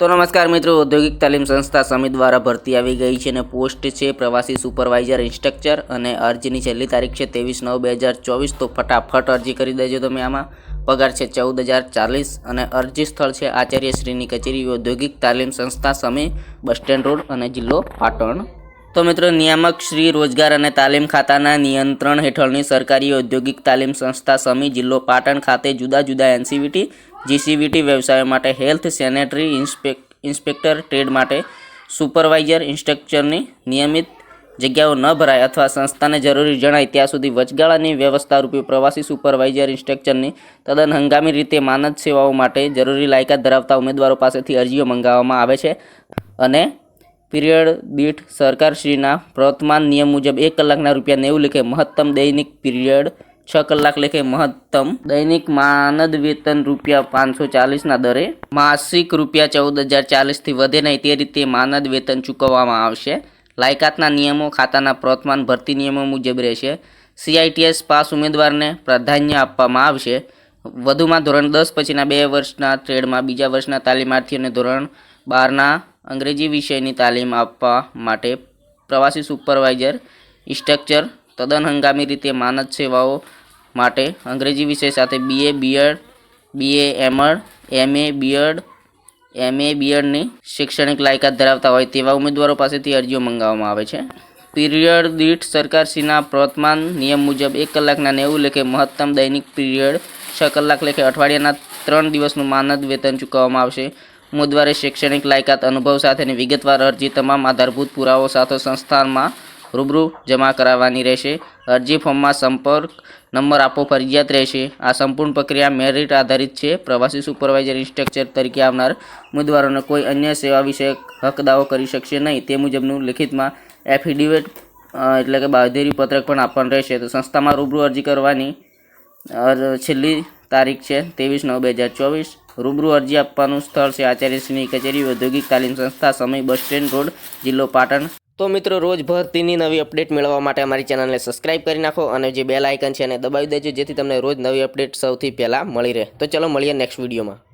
તો નમસ્કાર મિત્રો, ઔદ્યોગિક તાલીમ સંસ્થા સમિત દ્વારા ભરતી આવી ગઈ છે અને પોસ્ટ છે પ્રવાસી સુપરવાઇઝર, ઇન્સ્ટ્રક્ચર અને અરજીની છેલ્લી તારીખ છે ત્રેવીસ નવ બે હજાર ચોવીસ. તો ફટાફટ અરજી કરી દેજો તમે આમાં. પગાર છે ચૌદ હજાર ચાલીસ અને અરજી સ્થળ છે આચાર્ય શ્રીની કચેરી, ઔદ્યોગિક તાલીમ સંસ્થા સમી બસ સ્ટેન્ડ રોડ અને જિલ્લો પાટણ. તો મિત્રો, નિયામક શ્રી રોજગાર અને તાલીમ ખાતાના નિયંત્રણ હેઠળની સરકારી ઔદ્યોગિક તાલીમ સંસ્થા સમી જિલ્લો પાટણ ખાતે જુદા જુદા એનસીવીટી, જીસીવીટી વ્યવસાયો માટે હેલ્થ સેનેટરી ઇન્સ્પેક, ઇન્સ્પેક્ટર ટ્રેડ માટે સુપરવાઇઝર ઇન્સ્ટ્રક્ચરની નિયમિત જગ્યાઓ ન ભરાય અથવા સંસ્થાને જરૂરી જણાય ત્યાં સુધી વચગાળાની વ્યવસ્થા રૂપે પ્રવાસી સુપરવાઇઝર ઇન્સ્ટ્રક્ચરની તદ્દન હંગામી રીતે માનદ સેવાઓ માટે જરૂરી લાયકાત ધરાવતા ઉમેદવારો પાસેથી અરજીઓ મંગાવવામાં આવે છે અને પીરિયડ દીઠ સરકારશ્રીના પ્રવર્તમાન નિયમ મુજબ એક કલાકના રૂપિયા નેવું લેખે મહત્તમ દૈનિક પીરિયડ, છ કલાક લેખે મહત્તમ દૈનિક માનદ વેતન રૂપિયા પાંચસો ચાલીસના દરે, માસિક રૂપિયા ચૌદ હજાર ચાલીસથી વધે નહીં તે રીતે માનદ વેતન ચૂકવવામાં આવશે. લાયકાતના નિયમો ખાતાના પ્રવર્તમાન ભરતી નિયમો મુજબ રહેશે. સીઆઈટીએસ પાસ ઉમેદવારને પ્રાધાન્ય આપવામાં આવશે. વધુમાં ધોરણ દસ પછીના બે વર્ષના ટ્રેડમાં બીજા વર્ષના તાલીમાર્થીઓને ધોરણ બારના અંગ્રેજી વિષયની તાલીમ આપવા માટે પ્રવાસી સુપરવાઇઝર સ્ટ્રક્ચર તદ્દન હંગામી રીતે માનદ સેવાઓ માટે અંગ્રેજી વિષય સાથે BA BEd BA MEd MA BEd MA બીએડની શૈક્ષણિક લાયકાત ધરાવતા હોય તેવા ઉમેદવારો પાસેથી અરજીઓ મંગાવવામાં આવે છે. પીરિયડ દીઠ સરકારશ્રીના પ્રવર્તમાન નિયમ મુજબ એક કલાકના નેવું લેખે મહત્તમ દૈનિક પીરિયડ, છ કલાક લેખે અઠવાડિયાના ત્રણ દિવસનું માનદ વેતન ચૂકવવામાં આવશે. ઉમેદવારે શૈક્ષણિક લાયકાત, અનુભવ સાથેની વિગતવાર અરજી તમામ આધારભૂત પુરાવો સાથે સંસ્થામાં રૂબરૂ જમા કરાવવાની રહેશે. અરજી ફોર્મમાં સંપર્ક નંબર આપવો ફરજિયાત રહેશે. આ સંપૂર્ણ પ્રક્રિયા મેરિટ આધારિત છે. પ્રવાસી સુપરવાઇઝર, ઇન્સ્ટ્રક્ચર તરીકે આવનાર ઉમેદવારોને કોઈ અન્ય સેવા વિશે હક દાવો કરી શકશે નહીં. તે મુજબનું લિખિતમાં એફિડેવિટ એટલે કે બાંધેરી પત્રક પણ આપવાનું રહેશે. તો સંસ્થામાં રૂબરૂ અરજી કરવાની છેલ્લી તારીખ છે, ત્રેવીસ નવ, બે હજાર ચોવીસ. રૂબરૂ અરજી આપવાનું સ્થળ છે. આચાર્યશ્રીની કચેરી, ઔદ્યોગિક તાલીમ સંસ્થા, સમય બસ સ્ટેન્ડ રોડ, જિલ્લો પાટણ. તો મિત્રો રોજ ભરતીની નવી અપડેટ મેળવવા માટે અમારી ચેનલને સબસ્ક્રાઇબ કરી નાખો અને જે બેલ આઇકન છે એને દબાવી દેજો, જેથી તમને રોજ નવી અપડેટ સૌથી પહેલાં મળી રહે. તો ચલો મળીએ નેક્સ્ટ વિડીયોમાં.